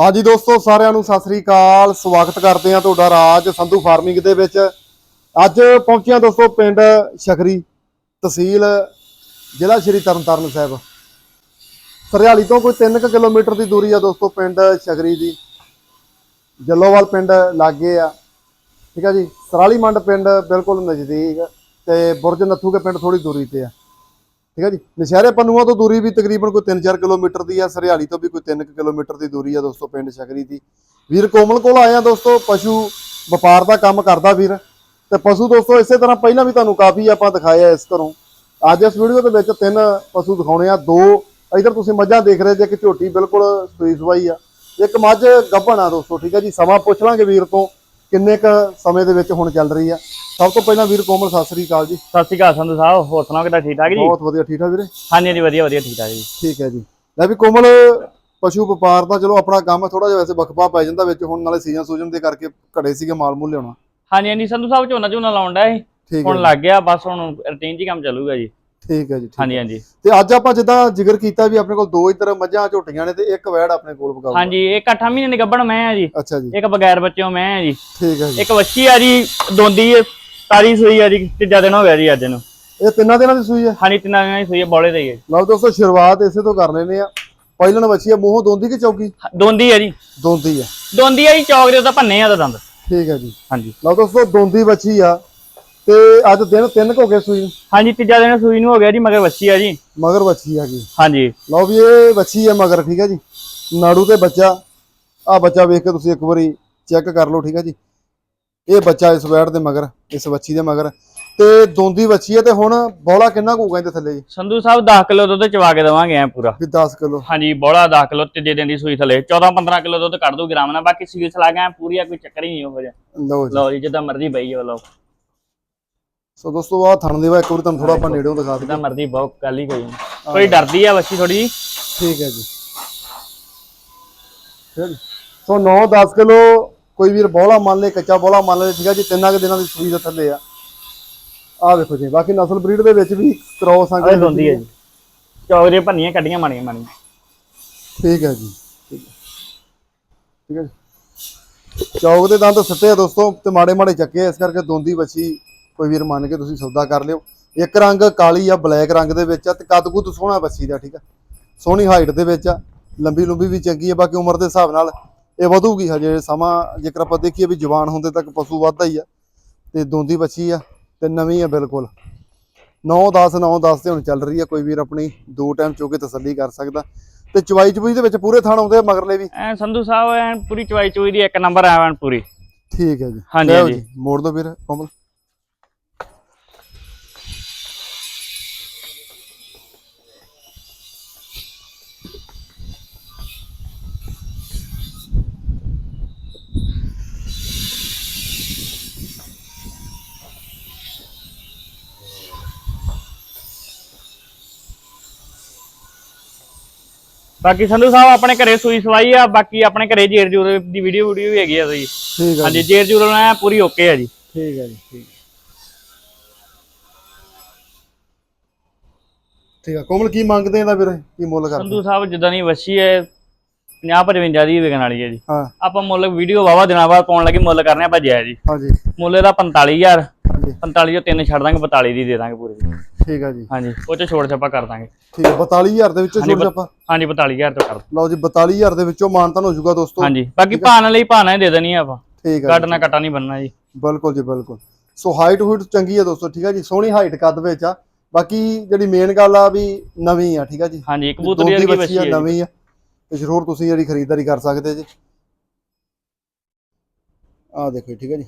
ਹਾਂਜੀ ਦੋਸਤੋ, ਸਾਰਿਆਂ ਨੂੰ ਸਤਿ ਸ੍ਰੀ ਅਕਾਲ। ਸਵਾਗਤ ਕਰਦੇ ਹਾਂ ਤੁਹਾਡਾ ਰਾਜ ਸੰਧੂ ਫਾਰਮਿੰਗ ਦੇ ਵਿੱਚ। ਅੱਜ ਪਹੁੰਚਿਆ ਦੋਸਤੋ ਪਿੰਡ ਸ਼ਕਰੀ ਤਹਿਸੀਲ, ਜ਼ਿਲ੍ਹਾ ਸ਼੍ਰੀ ਤਰਨਤਾਰਨ ਸਾਹਿਬ। ਸਰਿਆਲੀ ਤੋਂ ਕੋਈ 3 ਕਿਲੋਮੀਟਰ ਦੀ ਦੂਰੀ ਆ ਦੋਸਤੋ ਪਿੰਡ ਸ਼ਕਰੀ ਦੀ। ਜੱਲੋਵਾਲ ਪਿੰਡ ਲਾਗੇ ਆ। ਠੀਕ ਆ ਜੀ? ਸਰਾਲੀ ਮੰਡ ਪਿੰਡ ਬਿਲਕੁਲ ਨਜ਼ਦੀਕ ਤੇ ਬੁਰਜ ਨੱਥੂ ਕੇ ਪਿੰਡ ਥੋੜੀ ਦੂਰੀ ਤੇ ਆ। ਠੀਕ ਹੈ ਜੀ? ਨਸ਼ਹਿਰੇ ਪੰਨੂਆਂ ਤੋਂ ਦੂਰੀ ਵੀ ਤਕਰੀਬਨ ਕੋਈ 3-4 ਕਿਲੋਮੀਟਰ ਦੀ ਆ, ਸਰਿਆਲੀ ਤੋਂ ਵੀ ਕੋਈ 3 ਕਿਲੋਮੀਟਰ ਦੀ ਦੂਰੀ ਆ ਦੋਸਤੋ, ਪਿੰਡ ਸ਼ਕਰੀ ਦੀ। ਵੀਰ ਕੋਮਲ ਕੋਲ ਆਏ ਆ ਦੋਸਤੋ, ਪਸ਼ੂ ਵਪਾਰ ਦਾ ਕੰਮ ਕਰਦਾ ਵੀਰ। ਤੇ ਪਸ਼ੂ ਦੋਸਤੋ, ਇਸੇ ਤਰ੍ਹਾਂ ਪਹਿਲਾਂ ਵੀ ਤੁਹਾਨੂੰ ਕਾਫੀ ਆਪਾਂ ਦਿਖਾਇਆ ਇਸ ਘਰੋਂ। ਅੱਜ ਇਸ ਵੀਡੀਓ ਦੇ ਵਿੱਚ ਤਿੰਨ ਪਸ਼ੂ ਦਿਖਾਉਣੇ ਆ, ਦੋ ਇਧਰ ਤੁਸੀਂ ਮੱਝਾਂ ਦੇਖ ਰਹੇ ਜੇ ਕਿ ਝੋਟੀ ਬਿਲਕੁਲ ਸੂਈ ਸਵਾਈ ਆ। ਇੱਕ ਮੱਝ ਗੱਭਣ ਆ ਦੋਸਤੋ, ਠੀਕ ਹੈ ਜੀ? ਸਮਾਂ ਪੁੱਛ ਲਾਂਗੇ ਵੀਰ ਤੋਂ। ਕਿੰਨੇ ਕ ਸਮੇਂ ਦੇ ਵਿੱਚ ਹੁਣ ਚੱਲ ਰਹੀ ਆ? ਸਭ ਤੋਂ ਪਹਿਲਾਂ ਵੀਰ ਕੋਮਲ ਸਤਿ ਸ੍ਰੀ ਅਕਾਲ ਜੀ। ਸਤਿ ਸ਼੍ਰੀ ਅਕਾਲ ਸੰਧੂ ਸਾਹਿਬ ਹੋਰ ਸੁਣਾਓ ਕਿਦਾਂ ਠੀਕ ਠਾਕ ਜੀ? ਬਹੁਤ ਵਧੀਆ ਠੀਕ ਠਾਕ ਵੀਰੇ? ਹਾਂਜੀ ਹਾਂਜੀ ਵਧੀਆ ਵਧੀਆ ਠੀਕ ਠਾਕ ਜੀ। ਠੀਕ ਹੈ ਜੀ। ਲੈ ਵੀ ਕੋਮਲ ਪਸ਼ੂ ਵਪਾਰ ਦਾ ਚਲੋ ਆਪਣਾ ਕੰਮ ਥੋੜਾ ਜਿਹਾ ਵੈਸੇ ਵਕਫਾ ਪੈ ਜਾਂਦਾ ਵਿੱਚ ਹੁਣ ਨਾਲੇ ਸੀਜ਼ਨ ਸੂਜਨ ਦੇ ਕਰਕੇ ਘੜੇ ਸੀਗੇ ਮਾਲ ਮੂਲ ਲਿਆਉਣਾ। ਹਾਂਜੀ ਹਾਂਜੀ ਸੰਧੂ ਸਾਹਿਬ ਝੋਨਾ ਝੋਨਾ ਲਾਉਣ ਦਾ ਠੀਕ ਹੁਣ ਲੱਗ ਗਿਆ ਬਸ ਹੁਣ ਰੂਟੀਨ ਹੀ ਕੰਮ ਚੱਲੂਗਾ ਜੀ। ਠੀਕ ਹੈ ਜੀ ਠੀਕ ਹਾਂਜੀ ਹਾਂਜੀ। ਤੇ ਅੱਜ ਆਪਾਂ ਜਿੱਦਾਂ ਜ਼ਿਕਰ ਕੀਤਾ ਵੀ ਆਪਣੇ ਕੋਲ ਦੋ ਇੱਧਰ ਮੱਝਾਂ ਝੋਟੀਆਂ ਨੇ ਤੇ ਇੱਕ ਵੈੜ ਆਪਣੇ ਕੋਲ ਬਕਾਊ ਹਾਂਜੀ ਇੱਕ 8 ਮਹੀਨੇ ਦੀ ਗੱਭਣ ਮੈਂ ਆ ਜੀ। ਅੱਛਾ ਜੀ। ਇੱਕ ਬਗੈਰ ਬੱਚਿਓ ਮੈਂ ਆ ਜੀ। ਠੀਕ ਹੈ ਜੀ। ਇੱਕ ਵੱਛੀ ਆ ਜੀ ਦੋਂਦੀ ਹੈ, ਤਾਰੀ ਸੂਈ ਆ ਜੀ ਤੀਜਾ ਦਿਨ ਹੋ ਗਿਆ ਜੀ ਅੱਜ ਨੂੰ। ਇਹ ਤਿੰਨਾਂ ਦਿਨਾਂ ਦੀ ਸੂਈ ਹੈ? ਹਾਂਜੀ ਤਿੰਨਾਂ ਦਿਨਾਂ ਦੀ ਸੂਈ ਆ ਬੋਲੇ ਤੇ ਹੀ ਹੈ। ਲਓ ਦੋਸਤੋ ਸ਼ੁਰੂਆਤ ਇਸੇ ਤੋਂ ਕਰ ਲੈਨੇ ਆ। ਪਹਿਲਣ ਵੱਛੀ ਆ ਮੂੰਹੋਂ ਦੋਂਦੀ ਕਿ ਚੌਕੀ? ਹਾਂ, ਦੋਂਦੀ ਆ ਜੀ। ਦੋਂਦੀ ਆ। ਦੋਂਦੀ ਆ ਜੀ ਚੌਕ ਦੇ ਉਹਦਾ ਭੰਨੇ ਆ ਦਾ ਦੰਦ। ਠੀਕ ਹੈ ਜੀ। ਹਾਂਜੀ। ਲਓ ਦੋਸਤੋ ਦੋਂਦੀ ਵੱਛੀ ਆ। ਤੇ ਅੱਜ ਦਿਨ ਤਿੰਨ ਕੁ ਹੋ ਗਏ ਸੂਈ ਨੂੰ। ਹਾਂਜੀ ਤੀਜਾ ਦਿਨ ਸੂਈ ਨੂੰ ਹੋ ਗਿਆ ਜੀ ਮਗਰ ਵੱਛੀ ਆ ਜੀ। ਮਗਰ ਵੱਛੀ ਆ ਗਈ। ਹਾਂਜੀ। ਲਓ ਵੀ ਇਹ ਵੱਛੀ ਹੈ ਮਗਰ ਠੀਕ ਹੈ ਜੀ? ਨਾੜੂ ਤੇ ਬੱਚਾ। ਆ ਬੱਚਾ ਵੇਖ ਕੇ ਤੁਸੀਂ ਇੱਕ ਵਾਰੀ ਚੈੱਕ ਕਰ ਲਓ ਠੀਕ ਹੈ ਜੀ? ਇਹ ਬੱਚਾ ਇਸ ਵੈੜ ਦੇ ਮਗਰ ਇਸ ਵੱਛੀ ਦੇ ਮਗਰ। ਤੇ ਦੋਂਦੀ ਵੱਛੀ ਹੈ ਤੇ ਹੁਣ ਬੋਲਾ ਕਿੰਨਾ ਕੁ ਹੋਊਗਾ ਇਹਦੇ ਥੱਲੇ ਜੀ? ਸੰਧੂ ਸਾਹਿਬ 10 ਕਿਲੋ ਦੁੱਧ ਚਵਾ ਕੇ ਦਵਾਂਗੇ ਐ ਪੂਰਾ। ਵੀ 10 ਕਿਲੋ। ਹਾਂਜੀ ਬੋਲਾ 10 ਕਿਲੋ ਤੀਜੇ ਦਿਨ ਦੀ ਸੂਈ ਥਲੇ। 14 15 ਕਿਲੋ ਦੁੱਧ ਕੱਢ ਦੂ ਗ੍ਰਾਮ ਨਾਲ। ਬਾਕੀ ਸੀਲ ਸਲਾ ਗਿਆ ਪੂਰੀ ਆ ਕੋਈ ਚੱਕਰ ਹੀ ਨਹੀਂ ਉਹ ਜਿਹਾ। ਲਓ ਜੀ। ਲਓ ਜੀ ਜਿੱਦਾਂ ਮਰਜ਼ੀ ਬਈ ਜਾਓ ਲਓ ਸੋ ਦੋਸਤੋ ਆ ਥਣ ਦੇਵਾ ਇੱਕ ਵਾਰੀ ਤੁਹਾਨੂੰ ਥੋੜਾ ਆਪਾਂ ਨੇੜਿਓਂ ਦਿਖਾ ਜਿੱਦਾਂ ਦਿੰਦੇ ਮਰਜ਼ੀ ਬਹੁਤ ਹੀ ਕੋਈ ਕੋਈ ਡਰਦੀ ਆ ਬੱਚੀ ਥੋੜੀ ਜੀ ਠੀਕ ਹੈ ਜੀ। ਠੀਕ ਹੈ ਜੀ ਸੋ 9-10 ਕਿਲੋ ਕੋਈ ਵੀਰ ਬੋਲਾ ਮੰਨ ਲੇ ਕੱਚਾ ਬੋਲਾ ਮੰਨ ਲੇ ਠੀਕ ਹੈ ਜੀ ਤਿੰਨਾਂ ਕੁ ਦਿਨਾਂ ਦੀ ਸੂਈ ਦੇ ਥੱਲੇ ਆ। ਆ ਵੇਖੋ ਜੀ ਬਾਕੀ ਨਸਲ ਬਰੀਡ ਦੇ ਵਿੱਚ ਵੀ ਕ੍ਰੋਸ ਇਹ ਦੋਂਦੀ ਹੈ ਜੀ। ਦੇ ਭੰਨੀਆਂ ਕੱਢੀਆਂ ਮਾਣੀਆਂ ਮਾਣੀਆਂ ਠੀਕ ਹੈ ਜੀ ਠੀਕ ਹੈ। ਠੀਕ ਹੈ ਜੀ। ਚੌਕ ਦੇ ਦੰਦ ਸੱਟੇ ਆ ਦੋਸਤੋ ਤੇ ਮਾੜੇ ਮਾੜੇ ਚੱਕੇ ਆ, ਇਸ ਕਰਕੇ ਦੋਂਦੀ ਵੱਛੀ ਕੋਈ ਵੀਰ ਮੰਨ ਕੇ ਤੁਸੀਂ ਸੌਦਾ ਕਰ ਲਿਓ। ਇੱਕ ਰੰਗ ਕਾਲੀ ਆ ਬਲੈਕ ਰੰਗ ਦੇ ਵਿੱਚ ਆ ਤੇ ਕੱਦ ਕੁੱਦ ਸੋਹਣਾ ਵੱਛੀ ਦਾ ਠੀਕ ਆ? ਸੋਹਣੀ ਹਾਈਟ ਦੇ ਵਿੱਚ ਆ ਲੰਬੀ ਲੰਬੀ ਵੀ ਚੰਗੀ ਆ ਬਾਕੀ ਉਮਰ ਦੇ ਹਿਸਾਬ ਨਾਲ ਇਹ ਵਧੂਗੀ ਹਜੇ ਸਮਾਂ। ਜੇਕਰ ਆਪਾਂ ਦੇਖੀਏ ਵੀ ਜਵਾਨ ਹੁੰਦੇ ਤੱਕ ਪਸ਼ੂ ਵੱਧਦਾ ਹੀ ਆ ਤੇ ਦੋਂਦੀ ਵੱਛੀ ਆ ਤੇ ਨਵੀਂ ਆ ਬਿਲਕੁਲ। 9 10 9 10 ਤੇ ਹੁਣ ਚੱਲ ਰਹੀ ਆ ਕੋਈ ਵੀਰ ਆਪਣੀ ਦੋ ਟਾਈਮ ਚੋ ਕੇ ਤਸੱਲੀ ਕਰ ਸਕਦਾ। ਤੇ ਚਵਾਈ ਚਬੂਈ ਦੇ ਵਿੱਚ ਪੂਰੇ ਥਾਣ ਆਉਂਦੇ ਆ ਮਗਰਲੇ ਵੀ? ਐ ਸੰਧੂ ਸਾਹਿਬ ਐ ਪੂਰੀ ਚਵਾਈ ਚੋਈ ਦੀ ਇੱਕ ਨੰਬਰ ਐਵਨ ਪੂਰੀ। ਠੀਕ ਹੈ ਜੀ। ਹਾਂਜੀ, ਮੋੜ ਦੋ ਵੀਰ ਕੋਮਲ। ਬਾਕੀ ਸੰਧੂ ਸਾਹਿਬ ਆਪਣੇ ਘਰੇ ਸੂਈ ਸਵਾਈ ਆ ਬਾਕੀ ਆਪਣੇ ਘਰੇ ਜੇਰ ਜੂਰ ਦੀ ਵੀਡੀਓ ਵੀਡੀਓ ਵੀ ਹੈਗੀ ਆ ਜੀ ਠੀਕ ਹਾਂਜੀ ਜੇਰ ਜੂਰ ਨਾਲ ਪੂਰੀ ਓਕੇ ਆ ਜੀ। ਠੀਕ ਹੈ ਜੀ ਠੀਕ। ਹੈ ਕੋਮਲ ਕੀ ਮੰਗਦੇ ਇਹਦਾ ਵੀਰ? ਕੀ ਮੁੱਲ ਕਰਦੇ? ਸੰਧੂ ਸਾਹਿਬ ਜਿੱਦਾਂ ਦੀ ਵੱਛੀ ਹੈ 50 55 ਦੀ ਵਿਕਣ ਵਾਲੀ ਹੈ ਜੀ। ਹਾਂ। ਆਪਾਂ ਮੁੱਲ ਵੀਡੀਓ ਵਾਵਾ ਦਿਨਾਂ ਬਾਅਦ ਪਾਉਣ ਲੱਗੇ ਮੁੱਲ ਕਰਨੇ ਆਪਾਂ ਜਾਇਜ਼ ਜੀ। ਹਾਂਜੀ। ਮੁੱਲ ਇਹਦਾ 45000 ਹਾਂਜੀ। 45 ਜੋ ਤਿੰਨ ਛੱਡ ਦਾਂਗੇ 42 ਦੀ ਦੇ ਦਾਂਗੇ ਪੂਰੀ। ਠੀਕ ਹੈ ਜੀ। ਹਾਂਜੀ ਉਹ ਚ ਛੋੜ ਛਾਪਾ ਕਰ ਦਾਂਗੇ। ਠੀਕ ਹੈ 42000 ਦੇ ਵਿੱਚੋਂ ਛੋੜ ਆਪਾਂ ਹਾਂਜੀ 42000 ਤੋਂ ਕਰ। ਲਓ ਜੀ 42000 ਦੇ ਵਿੱਚੋਂ ਮਾਨਤਨ ਹੋ ਜਾਊਗਾ ਦੋਸਤੋ। ਹਾਂਜੀ ਬਾਕੀ ਭਾਣ ਲਈ ਹੀ ਦੇ ਦੇਣੀ ਆ ਆਪਾਂ। ਠੀਕ ਹੈ ਕੱਟ ਨਾ ਕਟਾ ਨਹੀਂ ਬੰਨਣਾ ਜੀ। ਬਿਲਕੁਲ ਜੀ ਬਿਲਕੁਲ। ਸੋ ਹਾਈਟ ਹੂਟ ਚੰਗੀ ਹੈ ਦੋਸਤੋ ਠੀਕ ਹੈ ਜੀ। ਸੋਹਣੀ ਹਾਈਟ ਕੱਦ ਵਿੱਚ ਆ। ਬਾਕੀ ਜਿਹੜੀ ਮੇਨ ਗੱਲ ਆ ਵੀ ਨਵੀਂ ਆ ਠੀਕ ਹੈ ਜੀ। ਹਾਂਜੀ ਕਬੂਤਰੀ ਵੱਛੀ ਵੱਛੀ ਆ। ਨਵੀਂ ਆ। ਤੇ ਜ਼ਰੂਰ ਤੁਸੀਂ ਜਿਹੜੀ ਖਰੀਦਦਾਰੀ ਕਰ ਸਕਦੇ ਜੀ। ਆ ਦੇਖੋ ਠੀਕ ਹੈ ਜੀ।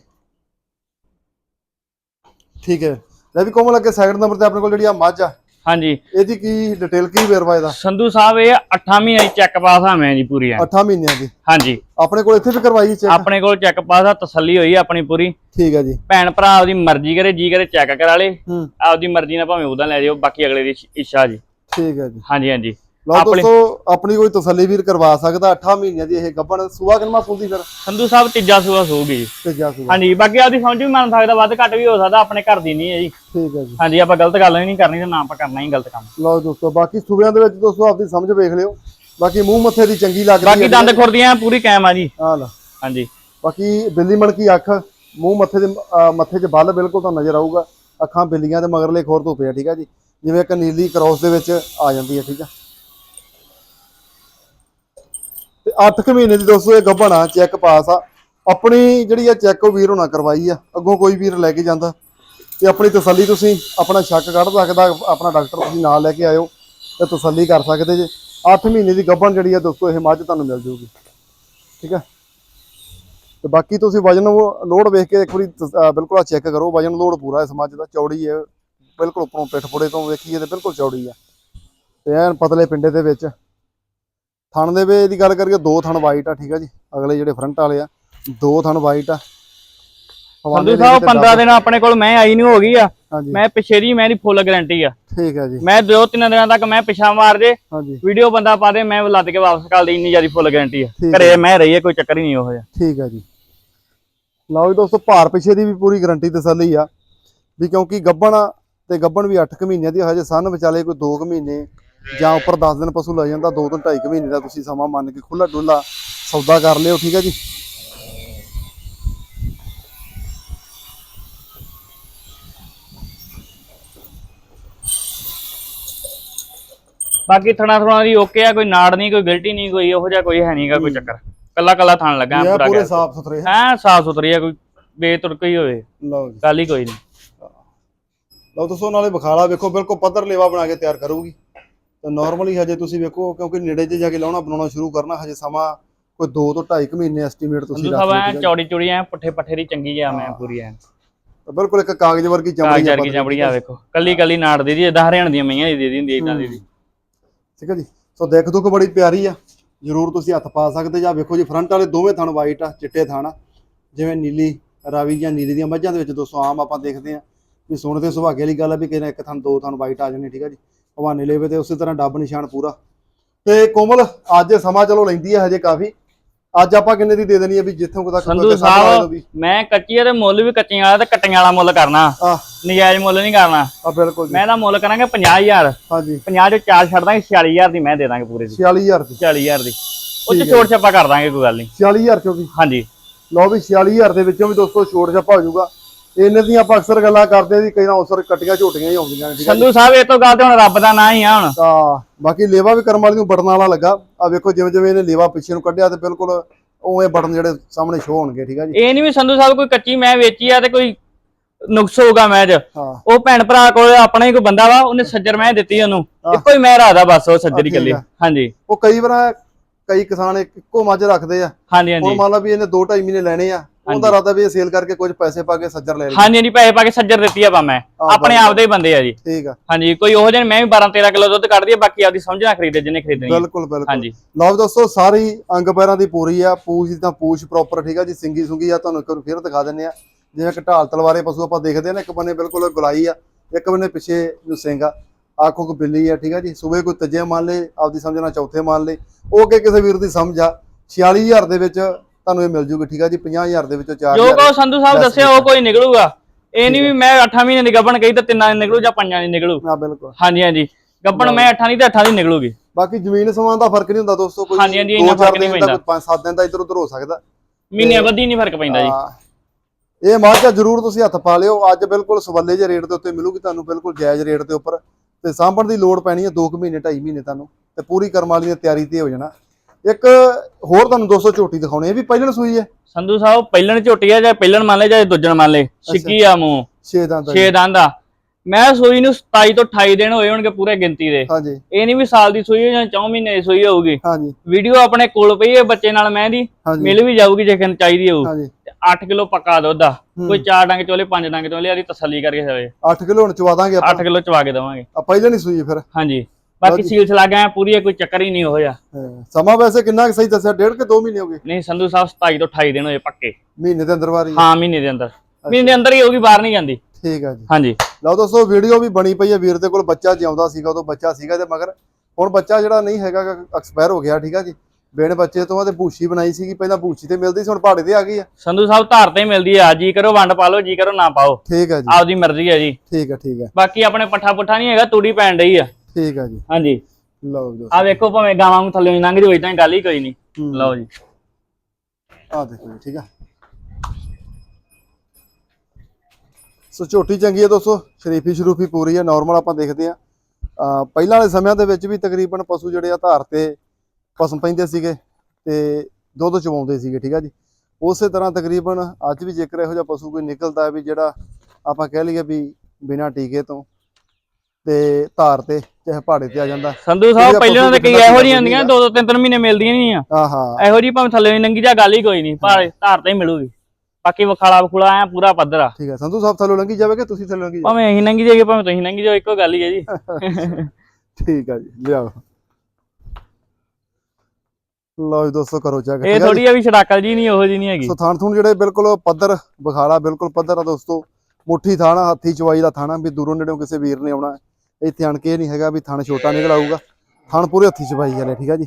ਠੀਕ ਹੈ। ਲੈ ਵੀ ਕੋਮਲ ਅੱਗੇ ਸੈਕਿੰਡ ਨੰਬਰ ਤੇ ਆਪਣੇ ਕੋਲ ਜਿਹੜੀ ਆ ਮੱਝ ਆ। ਹਾਂਜੀ। ਇਹਦੀ ਕੀ ਡਿਟੇਲ ਕੀ ਵੇਰਵਾ ਇਹਦਾ? ਸੰਧੂ ਸਾਹਿਬ ਇਹ 8 ਮਹੀਨੇ ਚੈੱਕ ਪਾਸ ਆ ਮੈਂ ਜੀ ਪੂਰੀ ਐ 8 ਮਹੀਨਿਆਂ ਦੀ? ਹਾਂਜੀ। ਆਪਣੇ ਕੋਲ ਇੱਥੇ ਵੀ ਕਰਵਾਈ ਚੈੱਕ ਆਪਣੇ ਕੋਲ ਚੈੱਕ ਪਾਸ ਆ ਤਸੱਲੀ ਹੋਈ ਆ ਆਪਣੀ ਪੂਰੀ। ਠੀਕ ਹੈ ਜੀ। ਭੈਣ ਭਰਾ ਆਪਦੀ ਮਰਜ਼ੀ ਕਰੇ ਜੀ ਕਰੇ ਚੈੱਕ ਕਰਾ ਲੇ। ਆਪਦੀ ਮਰਜ਼ੀ ਨਾਲ ਭਾਵੇਂ ਉਹਦਾ ਲੈ ਜਾਓ ਬਾਕੀ ਅਗਲੇ ਦੀ ਇੱਛਾ ਜੀ। ਠੀਕ ਹੈ ਜੀ। ਹਾਂਜੀ ਹਾਂਜੀ। ਲਓ ਦੋਸਤੋ ਆਪਣੀ ਕੋਈ ਤਸੱਲੀ ਵੀਰ ਕਰਵਾ ਸਕਦਾ 8 ਮਹੀਨਿਆਂ ਦੀ ਇਹ ਗੱਭਣ। ਸੂਆ ਕਿੰਨਾ ਸੁੰਦੀ ਫਿਰ? ਸੰਧੂ ਸਾਹਿਬ ਤੀਜਾ ਸੂਆ ਸੂਗੀ। ਜੀ ਤੇ ਜਾ ਸੂਆ। ਹਾਂਜੀ ਬਾਕੀ ਆਪਦੀ ਸਮਝ ਵੀ ਮੰਨ ਸਕਦਾ ਵੱਧ ਘੱਟ ਵੀ ਹੋ ਸਕਦਾ ਆਪਣੇ ਘਰ ਦੀ ਨਹੀਂ ਹੈ ਜੀ। ਠੀਕ ਹੈ ਜੀ। ਹਾਂਜੀ ਆਪਾਂ ਗਲਤ ਗੱਲ ਨਹੀਂ ਕਰਨੀ ਤੇ ਨਾ ਆਪਾਂ ਕਰਨਾ ਹੀ ਗਲਤ ਕੰਮ। ਲਓ ਦੋਸਤੋ ਬਾਕੀ ਸੂਬਿਆਂ ਦੇ ਵਿੱਚ ਦੋਸਤੋ ਆਪਦੀ ਸਮਝ ਵੇਖ ਲਿਓ। ਬਾਕੀ ਮੂੰਹ ਮੱਥੇ ਦੀ ਚੰਗੀ ਲੱਗ ਰਹੀ ਬਾਕੀ ਦੰਦ ਖੁਰਦੀਆਂ ਪੂਰੀ ਕਾਇਮ ਆ ਜੀ। ਆ ਲੈ। ਹਾਂਜੀ। ਬਾਕੀ ਬਿੱਲੀ ਮਣਕੀ ਅੱਖ ਮੂੰਹ ਮੱਥੇ ਦੇ ਮੱਥੇ 'ਚ ਬੱਲ ਬਿਲਕੁਲ ਤੁਹਾਨੂੰ ਨਜ਼ਰ ਆਊਗਾ। ਅੱਖਾਂ ਬਿੱਲੀਆਂ ਦੇ ਮਗਰਲੇ ਖੋਰ ਤੋਂ ਪਿਆ ਠੀਕ ਆ ਜੀ। ਜਿਵੇਂ ਇੱਕ ਨੀਲੀ ਕ੍ਰੋਸ ਦੇ ਵਿੱਚ ਆ ਜਾਂਦੀ ਹੈ ਠੀਕ ਆ। ਤੇ 8 ਮਹੀਨੇ ਦੀ ਦੋਸਤੋ ਇਹ ਗੱਭਣ ਆ ਚੈੱਕ ਪਾਸ ਆ। ਆਪਣੀ ਜਿਹੜੀ ਆ ਚੈੱਕ ਉਹ ਵੀਰ ਹੋਣਾ ਕਰਵਾਈ ਆ। ਅੱਗੋਂ ਕੋਈ ਵੀਰ ਲੈ ਕੇ ਜਾਂਦਾ। ਤੇ ਆਪਣੀ ਤਸੱਲੀ ਤੁਸੀਂ, ਆਪਣਾ ਸ਼ੱਕ ਕੱਢ ਸਕਦਾ, ਆਪਣਾ ਡਾਕਟਰ ਤੁਸੀਂ ਨਾਲ ਲੈ ਕੇ ਆਇਓ ਤੇ ਤਸੱਲੀ ਕਰ ਸਕਦੇ ਜੇ। 8 ਮਹੀਨੇ ਦੀ ਗੱਭਣ ਜਿਹੜੀ ਆ ਦੋਸਤੋ, ਇਹ ਮੱਝ ਤੁਹਾਨੂੰ ਮਿਲ ਜੂਗੀ। ਠੀਕ ਆ? ਤੇ ਬਾਕੀ ਤੁਸੀਂ ਵਜਨ ਉਹ ਲੋਡ ਵੇਖ ਕੇ ਇੱਕ ਵਾਰੀ ਬਿਲਕੁਲ ਆ ਚੈੱਕ ਕਰੋ। ਵਜਨ ਲੋਡ ਪੂਰਾ ਇਸ ਮੱਝ ਦਾ। ਚੌੜੀ ਹੈ ਬਿਲਕੁਲ ਉੱਪਰੋਂ ਪਿੱਠ ਪੁੜੇ ਤੋਂ ਵੇਖੀਏ ਤੇ ਬਿਲਕੁਲ ਚੌੜੀ ਆ। ਤੇ ਐਨ ਪਤਲੇ ਪਿੰਡੇ ਦੇ ਵਿੱਚ ਥਣ ਦੇ ਵੇ ਦੀ ਗੱਲ ਕਰੀਏ ਦੋ ਥਣ ਵਾਈਟ ਆ ਠੀਕ ਆ ਜੀ। ਅਗਲੇ ਜਿਹੜੇ ਫਰੰਟ ਵਾਲੇ ਆ ਦੋ ਥਣ ਵਾਈਟ ਆ। ਸੰਧੂ ਦੇ ਸਾਹਿਬ ਤੇ 15 ਦਿਨ ਆਪਣੇ ਕੋਲ ਮੈਂ ਆਈ ਨਹੀਂ ਹੋ ਗਈ ਆ। ਮੈਂ ਪਿਛੇ ਦੀ ਮੈਂ ਦੀ ਫੁੱਲ ਗਾਰੰਟੀ ਆ। ਠੀਕ ਹੈ ਜੀ। ਮੈਂ ਦੋ ਤਿੰਨ ਦਿਨਾਂ ਤੱਕ ਮੈਂ ਪਿਛਾ ਮਾਰ ਜੇ ਹਾਂਜੀ। ਵੀਡੀਓ ਬੰਦਾ ਪਾ ਦੇ ਮੈਂ ਲੱਦ ਕੇ ਵਾਪਸ ਕਰ ਦੇ ਇੰਨੀ ਜ਼ਿਆਦਾ ਫੁੱਲ ਗਾਰੰਟੀ ਆ। ਘਰੇ ਮੈਂ ਰਹੀ ਹੈ ਕੋਈ ਚੱਕਰ ਹੀ ਨਹੀਂ ਉਹ ਜਿਹਾ। ਠੀਕ ਹੈ ਜੀ। ਲਓ ਜੀ ਦੋਸਤੋ ਭਾਰ ਪਿੱਛੇ ਦੀ ਵੀ ਪੂਰੀ ਗਾਰੰਟੀ ਤਸੱਲੀ ਆ। ਵੀ ਕਿਉਂਕਿ ਗੱਬਣ ਆ ਤੇ ਗੱਬਣ ਵੀ 8 ਕੁ ਮਹੀਨਿਆਂ ਦੀ ਆ, ਹਜੇ ਸਨ ਵਿਚਾਲੇ ਕੋਈ 2 ਕੁ ਮਹੀਨੇ ਜਾਂ ਉੱਪਰ 10 ਦਿਨ ਪਸ਼ੂ ਲੈ ਜਾਂਦਾ 2 ਤੋਂ 2.5 ਮਹੀਨੇ ਦਾ ਤੁਸੀਂ ਸਮਾਂ ਮੰਨ ਕੇ ਖੁੱਲਾ ਡੁੱਲਾ ਸੌਦਾ ਕਰ ਲਿਓ ਠੀਕ ਹੈ ਜੀ? ਬਾਕੀ ਥਣਾ ਥਣਾ ਦੀ ਓਕੇ ਆ ਕੋਈ ਨਾੜ ਨਹੀਂ ਕੋਈ ਗਿਲਟੀ ਨਹੀਂ ਕੋਈ ਉਹੋ ਜਿਹਾ ਕੋਈ ਹੈ ਨਹੀਂਗਾ ਕੋਈ ਚੱਕਰ। ਕੱਲਾ ਕੱਲਾ ਥਣ ਲੱਗਾ ਇਹ ਪੂਰਾ ਪੂਰੇ ਸਾਫ਼ ਸੁਥਰੇ ਹੈ। ਹਾਂ ਸਾਫ਼ ਸੁਥਰੀ ਆ ਕੋਈ ਬੇਤੁਰਕ ਹੀ ਹੋਵੇ। ਲਓ ਜੀ। ਗੱਲ ਹੀ ਕੋਈ ਨਹੀਂ। ਲਓ ਦੋਸਤੋ ਨਾਲੇ ਬਖਾਲਾ ਵੇਖੋ ਬਿਲਕੁਲ ਪੱਧਰ ਲੇਵਾ ਬਣਾ ਕੇ ਤਿਆਰ ਕਰੂਗੀ। ਤਾਂ ਨਾਰਮਲੀ ਹਜੇ ਤੁਸੀਂ ਵੇਖੋ ਕਿਉਂਕਿ ਨੇੜੇ 'ਚ ਜਾ ਕੇ ਲਾਉਣਾ ਬਣਾਉਣਾ ਸ਼ੁਰੂ ਕਰਨਾ ਹਜੇ ਸਮਾਂ ਕੋਈ 2 ਤੋਂ 2.5 ਮਹੀਨੇ ਐਸਟੀਮੇਟ ਤੁਸੀਂ ਰੱਖ ਲਓ ਐ। ਚੌੜੀ ਚੌੜੀ ਐ ਪੁੱਠੇ ਪੱਠੇ ਦੀ ਚੰਗੀ ਆ ਮੈਂ ਪੂਰੀ ਐ। ਤਾਂ ਬਿਲਕੁਲ ਇੱਕ ਕਾਗਜ਼ ਵਰਗੀ ਚਮੜੀ ਆ ਕੀ ਪਤਲੀ, ਚਮੜੀ ਆ ਵੇਖੋ। ਕੱਲੀ ਕੱਲੀ ਨਾੜ ਦੀ ਦੀ ਇਦਾਂ ਹਰਿਆਣ ਦੀਆਂ ਮਈਆਂ ਦੀ ਦੇ ਦਿੰਦੀ ਇਦਾਂ ਦੀ ਠੀਕ ਹੈ ਜੀ। ਸੋ ਦੇਖ ਦੁੱਖ ਬੜੀ ਪਿਆਰੀ ਆ। ਜਰੂਰ ਤੁਸੀਂ ਹੱਥ ਪਾ ਸਕਦੇ ਜਾਂ ਵੇਖੋ ਜੀ ਫਰੰਟ ਵਾਲੇ ਦੋਵੇਂ ਥਣ ਵਾਈਟ ਆ ਚਿੱਟੇ ਥਣ ਜਿਵੇਂ ਨੀਲੀ ਰਾਵੀ ਜਾਂ ਨੀਲੀ ਦੀਆਂ ਮੱਝਾਂ ਦੇ ਵਿੱਚ ਦੋਸਤੋ ਆਮ ਆਪਾਂ ਦੇਖਦੇ ਆ। ਵੀ ਸੁਣਦੇ ਸੁਭਾਗੇ ਵਾਲੀ ਗੱਲ ਆ ਵੀ ਕਿਹਨਾਂ ਇੱਕ ਥਣ ਦੋ ਥਣ ਵਾਈਟ ਆ ਜਾਂਦੇ ਠੀਕ ਆ ਜੀ। ਹਵਾਨੇ ਲੇਵੇ ਤੇ ਉਸੇ ਤਰ੍ਹਾਂ ਡੱਬ ਨਿਸ਼ਾਨ ਪੂਰਾ। ਤੇ ਕੋਮਲ ਅੱਜ ਸਮਾਂ ਚਲੋ ਲੈਂਦੀ ਹੈ ਹਜੇ ਕਾਫੀ। ਅੱਜ ਆਪਾਂ ਕਿੰਨੇ ਦੀ ਦੇ ਦੇਣੀ ਹੈ ਵੀ ਜਿੱਥੋਂ ਤੱਕ ਸੰਧੂ ਸਾਹਿਬ ਵੀ ਮੈਂ ਕੱਚੀ ਤੇ ਮੁੱਲ ਵੀ ਕੱਚੀਆਂ ਵਾਲਾ ਤੇ ਕੱਟੀਆਂ ਵਾਲਾ ਮੁੱਲ ਕਰਨਾ। ਨਜਾਇਜ਼ ਮੁੱਲ ਨਹੀਂ ਕਰਨਾ। ਆ ਬਿਲਕੁਲ ਜੀ। ਮੈਂ ਇਹਦਾ ਮੁੱਲ ਕਰਾਂਗੇ 50000 ਹਾਂਜੀ। 50 ਚੋਂ ਚਾਰ ਛੱਡ ਦਾਂਗੇ 46000 ਦੀ ਮੈਂ ਦੇ ਦਾਂਗੇ ਪੂਰੇ ਦੀ। 46000 ਦੀ। 40000 ਦੀ। ਉਹ ਚ। ਛੋਟ ਛੱਪਾ ਕਰ ਦਾਂਗੇ ਕੋਈ ਗੱਲ ਨਹੀਂ। 46000 ਚੋਂ ਵੀ? ਹਾਂਜੀ। ਲਓ ਵੀ 46000 ਦੇ ਵਿੱਚੋਂ ਵੀ ਦੋਸਤੋ ਛੋਟ ਛੱਪਾ ਹੋ ਜਾਊਗਾ। ਇਹਨਾਂ ਦੀਆਂ ਆਪਾਂ ਅਕਸਰ ਗੱਲਾਂ ਕਰਦੇ ਵੀ ਕਈ ਨਾ ਉਸਰ ਕੱਟੀਆਂ ਝੋਟੀਆਂ ਹੀ ਆਉਂਦੀਆਂ ਨੇ ਠੀਕ ਜੀ। ਸੰਧੂ ਸਾਹਿਬ ਇਹ ਤੋਂ ਗੱਲ ਤੇ ਹੁਣ ਰੱਬ ਦਾ ਨਾਂ ਹੀ ਆ ਹੁਣ। ਤਾਂ ਬਾਕੀ ਲੇਵਾ ਵੀ ਕਰਮ ਵਾਲੀ ਨੂੰ ਬਟਨ ਵਾਲਾ ਲੱਗਾ। ਆ ਵੇਖੋ ਜਿਵੇਂ ਜਿਵੇਂ ਇਹਨੇ ਲੇਵਾ ਪਿੱਛੇ ਨੂੰ ਕੱਢਿਆ ਤੇ ਬਿਲਕੁਲ ਉਵੇਂ ਬਟਨ ਜਿਹੜੇ ਸਾਹਮਣੇ ਸ਼ੋ ਹੋਣਗੇ ਠੀਕ ਆ ਜੀ? ਇਹ ਨਹੀਂ ਵੀ ਸੰਧੂ ਸਾਹਿਬ ਕੋਈ ਕੱਚੀ ਮੈਂ ਵੇਚੀ ਆ ਤੇ ਕੋਈ ਨੁਕਸ ਹੋਊਗਾ ਮੈਂ ਚ। ਹਾਂ। ਉਹ ਭੈਣ ਭਰਾ ਕੋਲ ਆਪਣਾ ਹੀ ਕੋਈ ਬੰਦਾ ਵਾ ਉਹਨੇ ਸੱਜਰ ਮੈਂ ਦਿੱਤੀ ਉਹਨੂੰ। ਇੱਕੋ ਹੀ ਮੈਂ ਰਾਦਾ ਬਸ ਉਹ ਸੱਜਰ ਹੀ ਠੀਕ ਇਕੱਲੀ। ਆ। ਹਾਂਜੀ। ਉਹ ਕਈ ਵਾਰ ਕਈ ਕਿਸਾਨ ਇੱਕ- ਇੱਕੋ ਮੱਝ ਰੱਖਦੇ ਆ। ਹਾਂਜੀ ਹੁਣ ਹਾਂਜੀ ਮੰਨ ਲਾ ਵੀ ਇਹਨੇ 2 2.5 ਮਹੀਨੇ ਲੈਣੇ ਆ। ਉਹਦਾ ਇਰਾਦਾ ਵੀ ਸੇਲ ਕਰਕੇ ਕੁਝ ਪੈਸੇ ਪਾ ਕੇ ਸੱਜਰ ਲੈ ਲਈ ਹਾਂਜੀ ਹਾਂਜੀ ਪੈਸੇ ਪਾ ਕੇ ਸੱਜਰ ਦਿੱਤੀ ਆ ਪਾ ਮੈਂ। ਆਪਣੇ ਆਪ ਦੇ ਬੰਦੇ ਆ ਜੀ। ਠੀਕ ਆ। ਹਾਂਜੀ ਕੋਈ ਉਹ ਜਿਹੇ ਮੈਂ ਵੀ 12 13 ਕਿਲੋ ਦੁੱਧ ਕੱਢਦੀ ਆ ਬਾਕੀ ਆਪਦੀ ਸਮਝ ਨਾਲ ਖਰੀਦੇ ਜਿੰਨੇ ਖਰੀਦਣੀ। ਬਿਲਕੁਲ ਬਿਲਕੁਲ। ਹਾਂਜੀ। ਲਓ ਦੋਸਤੋ ਸਾਰੀ ਅੰਗ ਪੈਰਾਂ ਦੀ ਪੂਰੀ ਆ ਪੂਛ ਤਾਂ ਪੂਛ ਪ੍ਰੋਪਰ ਠੀਕ ਆ ਜੀ ਸਿੰਗੀ ਸੁੰਗੀ ਆ ਤੁਹਾਨੂੰ ਇੱਕ ਵਾਰ ਫਿਰ ਦਿਖਾ ਦਿੰਨੇ ਆ। ਜਿਵੇਂ ਕਿ ਢਾਲ ਤਲਵਾਰੇ ਪਸ਼ੂ ਆਪਾਂ ਦੇਖਦੇ ਨਾ ਇੱਕ ਬੰਨੇ ਬਿਲਕੁਲ ਗੁਲਾਈ ਆ ਇੱਕ ਬੰਨੇ ਪਿੱਛੇ ਨੂੰ ਸਿੰਘ ਆ। ਆਖੋ ਕੋ ਬਿੱਲੀ ਆ ਠੀਕ ਆ ਜੀ ਸੂਬੇ ਕੋਈ ਤੱਜੇ ਮੰਨ ਲੇ ਆਪਦੀ ਸਮਝਣਾ ਚੌਥੇ ਮੰਨ ਲੇ ਉਹ ਕਿ ਕਿਸੇ ਵੀਰ ਦੀ ਸਮਝ ਆ 46000 ਦੇ ਵਿੱਚ ਤੁਹਾਨੂੰ ਇਹ ਮਿਲ ਜੂਗੀ ਠੀਕ ਆ ਜੀ? 50000 ਦੇ ਵਿੱਚੋਂ 4000 ਜੋ ਕੋ ਸੰਧੂ ਸਾਹਿਬ ਦੱਸ ਦੱਸਿਆ ਉਹ ਕੋਈ ਨਿਕਲੂਗਾ। ਇਹ ਨਹੀਂ ਵੀ ਮੈਂ 8 ਮਹੀਨੇ ਦੀ ਗੱਬਣ ਕਹੀ ਤਾਂ ਤਿੰਨਾਂ ਦੀ ਨਿਕਲੂ ਜਾਂ ਪੰਜਾਂ ਦੀ ਨਿਕਲੂ। ਹਾਂ ਬਿਲਕੁਲ। ਹਾਂਜੀ ਹਾਂਜੀ। ਗੱਬਣ ਮੈਂ 8 ਨਹੀਂ ਤੇ 8 ਦੀ ਨਿਕਲੂਗੀ। ਬਾਕੀ ਜ਼ਮੀਨ ਸਮਾਨ ਦਾ ਫ਼ਰਕ ਨਹੀਂ ਹੁੰਦਾ ਦੋਸਤੋ ਕੋਈ ਹਾਂਜੀ, ਹਾਂਜੀ, ਇੰਨਾ ਫ਼ਰਕ ਨਹੀਂ ਪੈਂਦਾ। ਕੋਈ 5-7 ਦਿਨ ਦਾ ਇੱਧਰ ਉੱਧਰ ਹੋ ਸਕਦਾ। ਮਹੀਨੇ ਬੱਧੀ ਨਹੀਂ ਫ਼ਰਕ ਪੈਂਦਾ ਜੀ। ਇਹ ਮਾਝਾ ਜ਼ਰੂਰ ਤੁਸੀਂ ਹੱਥ ਪਾ ਲਿਓ। ਅੱਜ ਬਿਲਕੁਲ ਸਵੱਲੇ ਜਿਹੇ ਰੇਟ ਦੇ ਉੱਤੇ ਮਿਲੂਗੀ ਤੁਹਾਨੂੰ ਬਿਲਕੁਲ ਜਾਇਜ਼ ਰੇਟ ਦੇ ਉੱਪਰ। ਤੇ ਸਾਂਭਣ ਦੀ ਲੋੜ ਪੈਣੀ ਹੈ 2 ਮਹੀਨੇ 2.5 ਮਹੀਨੇ ਤੁਹਾਨੂੰ। ਤੇ ਪੂਰੀ ਕਰਮ ਵਾਲੀ ਦੀ ਤਿਆਰੀ ਤੇ ਹੋ ਜਾਣਾ। ਇੱਕ ਹੋਰ ਤੁਹਾਨੂੰ 200 ਝੋਟੀ ਦਿਖਾਉਣੀ ਇਹ ਵੀ ਪਹਿਲਣ ਸੂਈ ਹੈ। ਸੰਧੂ ਸਾਹਿਬ ਪਹਿਲਣ ਝੋਟੀ ਆ ਜਾਂ ਪਹਿਲਣ ਮੰਨ ਲੈ ਜਾਂ ਦੁੱਜਣ ਮੰਨ ਲੈ? ਸਿੱਕੀ ਆ ਮੂੰਹ। 6 ਦੰਦ ਦਾ ਛੇ ਦੰਦ ਆ। ਮੈਂ ਸੂਈ ਨੂੰ 27 ਤੋਂ 28 ਦਿਨ ਹੋਏ ਹੋਣਗੇ ਪੂਰੇ ਗਿਣਤੀ ਦੇ। ਹਾਂਜੀ। ਇਹ ਨਹੀਂ ਵੀ ਸਾਲ ਦੀ ਸੂਈ ਜਾਂ 4 ਮਹੀਨੇ ਦੀ ਸੂਈ ਹੋਊਗੀ। ਹਾਂਜੀ। ਵੀਡੀਓ ਆਪਣੇ ਕੋਲ ਪਈ ਹੈ ਬੱਚੇ ਨਾਲ ਮੈਂ ਦੀ ਮਿਲ ਵੀ ਜਾਊਗੀ ਜੇ ਕਿਨ ਚਾਹੀਦੀ ਹੋਊ। ਹਾਂਜੀ। 8 ਕਿਲੋ ਪੱਕਾ ਦੁੱਧ ਆ। ਕੋਈ 4 ਡੰਗ ਚੋਲੇ 5 ਡੰਗ ਚੋਲੇ ਆਦੀ ਤਸੱਲੀ ਕਰਕੇ ਜਾਵੇ। 8 ਕਿਲੋ ਹੁਣ ਚਵਾ ਦਾਂਗੇ ਆਪਾਂ। 8 ਕਿਲੋ ਚਵਾ ਕੇ ਦਵਾਂਗੇ। ਆ ਪਹਿਲਣ ਹੀ ਸੂਈ ਫਿਰ। ਹਾਂਜੀ। ਬਾਕੀ ਸੀਲ ਸਲਾ ਗਿਆ ਪੂਰੀ ਹੈ, ਕੋਈ ਚੱਕਰ ਹੀ ਨਹੀਂ ਹੋਇਆ। ਹਾਂ। ਸਮਾਂ ਵੈਸੇ ਕਿੰਨਾ ਕੁ ਸਹੀ ਦੱਸਿਆ ਡੇਢ ਕੇ 2 ਮਹੀਨੇ ਹੋ ਗਏ? ਨਹੀਂ ਸੰਧੂ ਸਾਹਿਬ 27 ਤੋਂ 28 ਦਿਨ ਹੋਏ ਪੱਕੇ। ਮਹੀਨੇ ਦੇ ਅੰਦਰ ਵਾਰੀ ਹਾਂ? ਮਹੀਨੇ ਦੇ ਅੰਦਰ। ਮਹੀਨੇ ਦੇ ਅੰਦਰ ਹੀ ਹੋਊਗੀ ਬਾਹਰ ਨਹੀਂ ਜਾਂਦੀ। ਠੀਕ ਆ ਜੀ। ਹਾਂਜੀ। ਲਓ ਦੋਸਤੋ ਵੀਡੀਓ ਵੀ ਬਣੀ ਪਈ ਹੈ ਵੀਰ ਦੇ ਕੋਲ ਬੱਚਾ ਜਿਉਂਦਾ ਸੀਗਾ ਉਦੋਂ ਬੱਚਾ ਸੀਗਾ ਤੇ ਮਗਰ ਹੁਣ ਬੱਚਾ ਜਿਹੜਾ ਨਹੀਂ ਹੈਗਾ ਐਕਸਪਾਇਰ ਹੋ ਗਿਆ ਠੀਕ ਆ ਜੀ। ਬੇਣ ਬੱਚੇ ਤੋਂ ਆ ਤੇ ਭੂਸ਼ੀ ਬਣਾਈ ਸੀਗੀ ਪਹਿਲਾਂ ਭੂਸ਼ੀ ਤੇ ਮਿਲਦੀ ਸੀ ਹੁਣ ਪਹਾੜੇ ਤੇ ਆ ਗਈ ਆ। ਸੰਧੂ ਸਾਹਿਬ ਧਾਰ ਤੇ ਮਿਲਦੀ ਆ ਜੀ ਕਰੋ ਵੰਡ ਪਾ ਲਓ ਜੀ ਕਰੋ ਨਾ ਪਾਓ। ਠੀਕ ਆ ਜੀ। ਆਪਦੀ ਮਰਜ਼ੀ ਆ ਜੀ। ਠੀਕ ਆ ਠੀਕ ਆ। ਬਾਕੀ ਆਪਣੇ ਪੱਠਾ ਪੁੱਠਾ ਨਹੀਂ ਹੈਗਾ ਤੂੜੀ ਪੈਣ ਡਈ ਆ। ਠੀਕ ਆ ਜੀ। ਹਾਂਜੀ। ਲਓ ਜੀ ਆ ਵੇਖੋ ਭਾਵੇਂ ਗਾਵਾਂ ਨੂੰ ਥੱਲੇ ਲੰਘ ਜਾਓ ਇਦਾਂ ਗੱਲ ਹੀ ਕੋਈ ਨਹੀਂ। ਲਓ ਜੀ। ਆ ਦੇਖੋ ਜੀ ਠੀਕ ਆ। ਸੋ ਝੋਟੀ ਚੰਗੀ ਹੈ ਦੋਸਤੋ ਸ਼ਰੀਫੀ ਸ਼ਰੂਫੀ ਪੂਰੀ ਹੈ ਨਾਰਮਲ ਆਪਾਂ ਦੇਖਦੇ ਆ। ਪਹਿਲਾਂ ਵਾਲੇ ਸਮਿਆਂ ਦੇ ਵਿੱਚ ਵੀ ਤਕਰੀਬਨ ਪਸ਼ੂ ਜਿਹੜੇ ਆ ਧਾਰ ਤੇ ਪਸਮ ਪੈਂਦੇ ਸੀਗੇ ਤੇ ਦੁੱਧ ਚਵਾਉਂਦੇ ਸੀਗੇ ਠੀਕ ਆ ਜੀ। ਉਸੇ ਤਰ੍ਹਾਂ ਤਕਰੀਬਨ ਅੱਜ ਵੀ ਜੇਕਰ ਇਹੋ ਜਿਹਾ ਪਸ਼ੂ ਕੋਈ ਨਿਕਲਦਾ ਵੀ ਜਿਹੜਾ ਆਪਾਂ ਕਹਿ ਲਈਏ ਵੀ ਬਿਨਾਂ ਟੀਕੇ ਤੋਂ ਤੇ ਧਾਰ ਤੇ ਚਾਹੇ ਪਹਾੜੇ ਤੇ ਆ ਜਾਂਦਾ। ਸੰਧੂ ਸਾਹਿਬ ਪਹਿਲਾਂ ਤਾਂ ਕਈ ਇਹੋ ਜਿਹੀਆਂ ਹੁੰਦੀਆਂ ਦੋ ਦੋ ਤਿੰਨ ਤਿੰਨ ਮਹੀਨੇ ਮਿਲਦੀਆਂ ਨਹੀਂ ਆ। ਆਹਾ ਇਹੋ ਜੀ ਭਾਵੇਂ ਥੱਲੇ ਨੰਗੀ ਜਾ ਗੱਲ ਹੀ ਕੋਈ ਨਹੀਂ। ਪਰ ਧਾਰ ਤੇ ਹੀ ਮਿਲੂਗੀ। ਬਾਕੀ ਵਖਾਲਾ ਵਖੂਲਾ ਆ ਪੂਰਾ ਪੱਧਰ। ਆ ਠੀਕ ਹੈ ਸੰਧੂ ਸਾਹਿਬ ਥੱਲੋਂ ਲੰਗੀ ਜਾਵੇ ਕਿ ਤੁਸੀਂ ਥੱਲੋਂ ਲੰਗੀ ਭਾਵੇਂ ਅਸੀਂ ਨੰਗੀ ਜਾਈਏ ਭਾਵੇਂ ਤੁਸੀਂ ਨੰਗੀ ਜਾਓ ਇੱਕੋ ਗੱਲ ਹੀ ਹੈ ਜੀ। ਠੀਕ ਆ ਜੀ ਲਿਆਓ। ਲਓ ਜੀ ਦੋਸਤੋ ਕਰੋ ਚੈੱਕ ਇਹ ਥੋੜੀ ਆ ਵੀ ਛੜਾਕਲ ਜੀ ਨਹੀਂ ਉਹੋ ਜੀ ਨਹੀਂ ਹੈਗੀ। ਸੋ ਥਾਣ ਥੂਣ ਜਿਹੜੇ ਬਿਲਕੁਲ ਪੱਧਰ ਬਖਾਲਾ ਬਿਲਕੁਲ ਪੱਧਰ ਆ ਦੋਸਤੋ। ਮੁੱਠੀ ਥਾਣਾ ਹੱਥੀ ਚਵਾਈ ਦਾ ਥਾਣਾ ਵੀ ਦੂਰੋਂ ਨੇੜੋਂ ਕਿਸੇ ਵੀਰ ਨੇ ਆਉਣਾ ਇੱਥੇ ਆਣ ਕੇ ਇਹ ਨਹੀਂ ਹੈਗਾ ਵੀ ਥਣ ਛੋਟਾ ਨਿਕਲ ਆਊਗਾ। ਥਣ ਪੂਰੇ ਹੱਥੀ ਚਵਾਈ ਵਾਲੇ ਠੀਕ ਆ ਜੀ?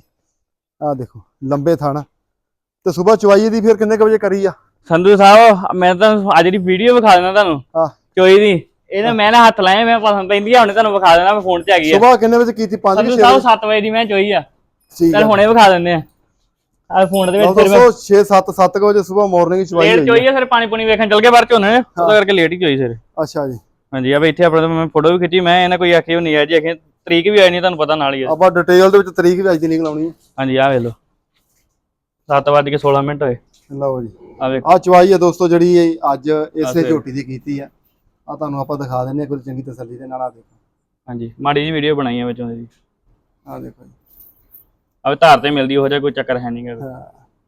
ਆਹ ਦੇਖੋ ਲੰਬੇ ਥਣ। ਤੇ ਸਵੇਰ ਚਵਾਈ ਦੀ ਫਿਰ ਕਿੰਨੇ ਕੁ ਵਜੇ ਕਰੀ ਆ? ਸੰਧੂ ਸਾਹਿਬ ਮੈਂ ਤਾਂ ਅੱਜ ਦੀ ਵੀਡੀਓ ਵਿਖਾ ਦੇਣਾ ਤੁਹਾਨੂੰ ਹਾਂ। ਚੋਈ ਦੀ ਇਹਨੇ ਮੈਂ ਨਾ ਹੱਥ ਲਾਇਆ ਮੈਂ ਪਸੰਦ ਪੈਂਦੀ ਆ ਹੁਣੇ ਤੁਹਾਨੂੰ ਵਿਖਾ ਦੇਣਾ ਮੈਂ ਫੋਨ ਤੇ ਆ ਗਈ ਆ। ਸਵੇਰ ਕਿੰਨੇ ਵਜੇ ਕੀਤੀ? 5 ਸੰਧੂ ਕਿ 6 ਸਾਹਿਬ ਵਜੇ। 7 ਵਜੇ ਦੀ ਮੈਂ ਚੋਈ ਆ। ਚਲ ਆ। ਹੁਣੇ ਵਿਖਾ ਦਿੰਦੇ ਆ। ਆ ਫੋਨ ਦੇ ਵਿੱਚ ਫਿਰ ਮੈਂ ਦੋਸਤੋ 6 7 7 ਵਜੇ ਸਵੇਰ ਮਾਰਨਿੰਗ ਚਵਾਈ ਹੋਈ ਚੋਈ ਆ ਫਿਰ ਪਾਣੀ ਪੁਣੀ ਵੇਖਣ ਚਲ ਗਏ ਬਾਹਰ ਝੋਨੇ ਉਹਦਾ ਕਰਕੇ ਲੇਟ ਹੀ ਚੋਈ ਆ। ਅੱਛਾ ਜੀ। ਹਾਂਜੀ ਆ ਇੱਥੇ ਆਪਣਾ ਮੈਂ ਫੋਟੋ ਵੀ ਖਿੱਚੀ ਮੈਂ ਇਹਨਾਂ ਕੋਈ ਆਖੀ ਨਹੀਂ ਆ ਜੀ ਆਖੇ ਤਰੀਕ ਵੀ ਆਈ ਨਹੀਂ ਤੁਹਾਨੂੰ ਪਤਾ ਨਾਲ ਹੀ ਆ। ਆਪਾਂ ਡਿਟੇਲ ਦੇ ਵਿੱਚ ਤਰੀਕ ਵੀ ਅੱਜ ਦੀ ਨਿਕਲ ਆਉਣੀ ਹੈ ਹਾਂਜੀ ਆ ਵੇਖ ਲਓ। 7 ਵੱਜ ਕੇ 16 ਮਿੰਟ ਹੋਏ। ਲਓ ਜੀ। ਆ ਵੇਖ। ਆ ਚਵਾਈ ਹੈ ਦੋਸਤੋ ਜਿਹੜੀ ਇਹ ਅੱਜ ਇਸੇ। ਝੋਟੀ ਦੀ ਕੀਤੀ ਆ। ਆ ਤੁਹਾਨੂੰ ਆਪਾਂ ਦਿਖਾ ਦਿੰਨੇ ਆ ਕੋਈ ਚੰਗੀ ਤਸੱਲੀ ਦੇ ਨਾਲ ਆ ਦੇਖੋ। ਹਾਂਜੀ ਮਾੜੀ ਜੀ ਵੀਡੀਓ ਬਣਾਈ ਆ ਵਿੱਚੋਂ ਦੀ। ਆ ਦੇਖੋ ਜੀ। ਆ ਧਾਰ ਤੇ ਮਿਲਦੀ ਉਹ ਜਿਹਾ ਕੋਈ ਚੱਕਰ ਹੈ ਨਹੀਂਗਾ ਹਾਂ।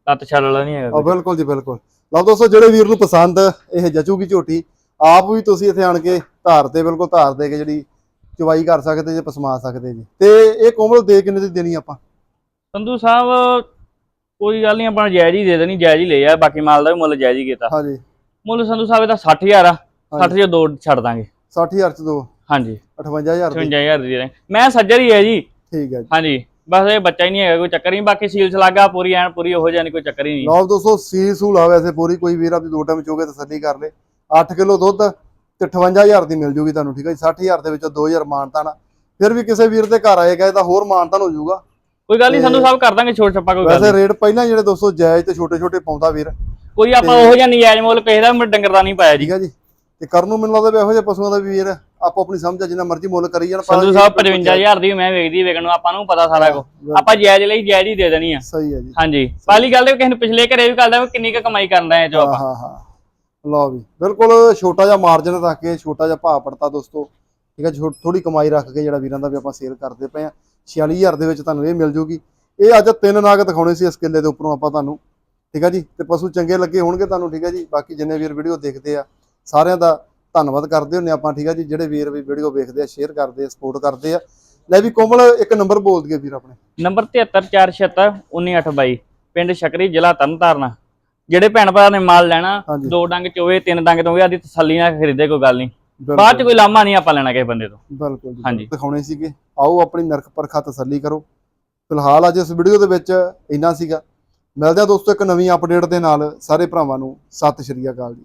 ਲੱਤ ਛੱਲ ਵਾਲਾ ਨਹੀਂ ਹੈਗਾ ਬਿਲਕੁਲ ਜੀ ਬਿਲਕੁਲ। ਲਓ ਦੋਸਤੋ ਜਿਹੜੇ ਵੀਰ ਨੂੰ ਪਸੰਦ ਇਹ ਜਚੂਗੀ ਝੋਟੀ ਆਪ ਵੀ ਤੁਸੀਂ ਇੱਥੇ ਆਣ ਕੇ ਧਾਰ ਤੇ ਬਿਲਕੁਲ ਧਾਰ ਦੇ ਕੇ ਜਿਹੜੀ ਚਵਾਈ ਕਰ ਸਕਦੇ ਜੇ ਪਸਮਾ ਸਕਦੇ ਜੀ। ਤੇ ਇਹ ਕੋਮਲ ਦੇ ਕਿੰਨੇ ਦੀ ਦੇਣੀ ਆਪਾਂ? ਸੰਧੂ ਸਾਹਿਬ ਕੋਈ ਗੱਲ ਨਹੀਂ ਆਪਾਂ ਜਾਇਜ਼ ਹੀ ਦੇ ਦੇਣੀ ਜਾਇਜ਼ ਹੀ ਲੈ ਆ ਬਾਕੀ ਮਾਲ ਦਾ ਵੀ ਮੁੱਲ ਜਾਇਜ਼ ਹੀ ਕੀਤਾ। ਹਾਂਜੀ। ਮੁੱਲ ਸੰਧੂ ਸਾਹਿਬ ਇਹਦਾ 60000 ਆ। 60 ਜੋ ਦੋ ਛੱਡ ਦਾਂਗੇ। 60000 ਚ ਦੋ। ਹਾਂਜੀ। 58000 ਦੀ। 55000 ਦੀ ਮੈਂ ਸੱਜਰ ਹੀ ਹੈ ਜੀ। ਠੀਕ ਹੈ ਜੀ। ਹਾਂਜੀ। ਬਸ ਇਹ ਬੱਚਾ ਹੀ ਨਹੀਂ ਹੈਗਾ ਕੋਈ ਚੱਕਰ ਨਹੀਂ। ਬਾਕੀ ਸੀਲ ਸਲਾਗਾ ਪੂਰੀ ਐਨ ਪੂਰੀ ਹੋ ਜਾਣੀ ਕੋਈ ਚੱਕਰ ਹੀ ਨਹੀਂ। ਲਓ ਦੋਸਤੋ ਸੀ ਸੂਲਾ ਵੈਸੇ ਪੂਰੀ ਕੋਈ ਵੀਰ ਆਪਣੀ ਦੋ ਟਾਈਮ ਚੋਗੇ ਤਸੱਲੀ ਕਰ ਲੇ। 8 ਕਿਲੋ ਦੁੱਧ ਤੇ 58000 ਦੀ ਮਿਲ ਜੂਗੀ ਤੁਹਾਨੂੰ ਠੀਕ ਹੈ ਜੀ? 60000 ਦੇ ਵਿੱਚੋਂ 2000 ਮਾਨਤਾ ਨਾ ਫਿਰ ਵੀ ਕਿਸੇ ਵੀਰ ਦੇ ਘਰ ਆਏਗਾ ਇਹਦਾ ਹੋਰ ਮਾਨਤਾਨ ਹੋ ਜਾਊਗਾ ਕੋਈ ਗੱਲ ਨਹੀਂ ਸੰਧੂ ਸਾਹਿਬ ਕਰ ਦਾਂਗੇ ਛੋਟ ਛੱਪਾ ਕੋਈ ਗੱਲ ਵੈਸੇ ਰੇਟ ਪਹਿਲਾਂ ਜਿਹੜੇ ਦੋਸਤੋ ਜਾਇਜ਼ ਤੇ ਛੋਟੇ ਛੋਟੇ ਪਾਉਂਦਾ ਵੀਰ। ਕੋਈ ਆਪਾਂ ਉਹੋ ਜਿਹਾ ਨਜਾਇਜ਼ ਮੁੱਲ ਕਿਸੇ ਦਾ ਡੰਗਰ ਦਾ ਨਹੀਂ ਪਾਇਆ ਜੀ। ਠੀਕ ਹੈ ਜੀ? ਤੇ ਕਰਨ ਨੂੰ ਮੈਨੂੰ ਲੱਗਦਾ ਵੀ ਇਹੋ ਜਿਹੇ ਪਸ਼ੂਆਂ ਦਾ ਵੀ ਵੀਰ ਆਪੋ ਆਪਣੀ ਸਮਝ ਆ ਜਿੰਨਾ ਮਰਜ਼ੀ ਮੁੱਲ ਕਰੀ ਜਾਣ ਸੰਧੂ ਸਾਹਿਬ 55000 ਦੀ ਮੈਂ ਵੇਖਦੀ ਵੇਖਣ ਨੂੰ ਆਪਾਂ ਨੂੰ ਪਤਾ ਸਾਰਾ ਕੁਝ ਆਪਾਂ ਜਾਇਜ਼ ਲਈ ਜਾਇਜ਼ ਹੀ ਦੇ ਦੇਣੀ ਆ। ਸਹੀ ਹੈ ਜੀ। ਹਾਂਜੀ। ਪਹਿਲੀ ਗੱਲ ਤੇ ਕਿਸੇ ਨੂੰ ਪਿਛਲੇ ਘਰੇ ਵੀ ਕਰਦਾ ਕਿੰਨੀ ਕੁ ਕਮਾਈ ਕਰਨ ਦਾ ਹੈ ਜੋ ਆਪਾਂ ਹਾਂ ਹਾਂ। ਲਓ ਵੀ, ਬਿਲਕੁਲ ਛੋਟਾ ਜਿਹਾ ਮਾਰਜਨ ਰੱਖ ਕੇ, ਛੋਟਾ ਜਿਹਾ ਭਾਅ ਪੜਤਾ ਦੋਸਤੋ। ਠੀਕ ਹੈ ਥੋੜੀ ਕਮਾਈ ਰੱਖ ਕੇ ਜਿਹੜਾ ਵੀਰਾਂ ਦਾ ਵੀ ਆਪਾਂ ਸੇਲ ਕਰਦੇ ਪਏ ਆ 46000 ਦੇ ਵਿੱਚ ਤੁਹਾਨੂੰ ਇਹ ਮਿਲ ਜੂਗੀ। ਇਹ ਅੱਜ ਤਿੰਨ ਨਾਗ ਦਿਖਾਉਣੇ ਸੀ ਇਸ ਕਿੱਲੇ ਦੇ ਉੱਪਰੋਂ ਆਪਾਂ ਤੁਹਾਨੂੰ। ਠੀਕ ਹੈ ਜੀ, ਤੇ ਪਸ਼ੂ ਚੰਗੇ ਲੱਗੇ ਹੋਣਗੇ ਤੁਹਾਨੂੰ, ਠੀਕ ਹੈ ਜੀ। ਬਾਕੀ ਜਿੰਨੇ ਵੀਰ ਵੀਡੀਓ ਦੇਖਦੇ ਆ, ਸਾਰਿਆਂ ਦਾ ਧੰਨਵਾਦ ਕਰਦੇ ਹੁੰਨੇ ਆਪਾਂ, ਠੀਕ ਆ ਜੀ। ਜਿਹੜੇ ਵੀਰ ਵੀ ਵੀਡੀਓ ਵੇਖਦੇ ਆ ਸ਼ੇਅਰ ਕਰਦੇ ਆ ਸਪੋਰਟ ਕਰਦੇ ਆ। ਲੈ ਵੀ ਕੋਮਲ, ਇੱਕ ਨੰਬਰ ਬੋਲ ਦਈਏ ਵੀਰ ਆਪਣੇ। ਨੰਬਰ 73476 19822 ਪਿੰਡ ਸ਼ਕਰੀ ਜ਼ਿਲ੍ਹਾ ਤਰਨਤਾਰਨ ਜਿਹੜੇ ਭੈਣ ਭਰਾ ਨੇ ਮਾਲ ਲੈਣਾ ਹਾਂਜੀ। ਦੋ ਡੰਗ ਚੋਵੇ ਤਿੰਨ ਡੰਗ ਤੋਂ ਵੀ ਆਦੀ ਤਸੱਲੀ ਨਾਲ ਖਰੀਦੇ ਕੋਈ ਗੱਲ ਨਹੀਂ। ਬਾਅਦ ਚ ਕੋਈ ਲਾਮਾ ਨਹੀਂ ਆਪਾਂ ਲੈਣਾ ਕਿਸੇ ਬੰਦੇ ਤੋਂ। ਬਿਲਕੁਲ ਜੀ ਹਾਂਜੀ। ਦਿਖਾਉਣੇ ਸੀਗੇ। ਆਓ ਆਪਣੀ ਨਰਕ ਪਰਖਾ ਤਸੱਲੀ ਕਰੋ। ਫਿਲਹਾਲ ਅੱਜ ਇਸ ਵੀਡੀਓ ਦੇ ਵਿੱਚ ਇੰਨਾ ਸੀਗਾ। ਮਿਲਦੇ ਆ ਦੋਸਤੋ ਇੱਕ ਨਵੀਂ ਅਪਡੇਟ ਦੇ ਨਾਲ। ਸਾਰੇ ਭਰਾਵਾਂ ਨੂੰ ਸਤਿ ਸ਼੍ਰੀ ਅਕਾਲ ਜੀ।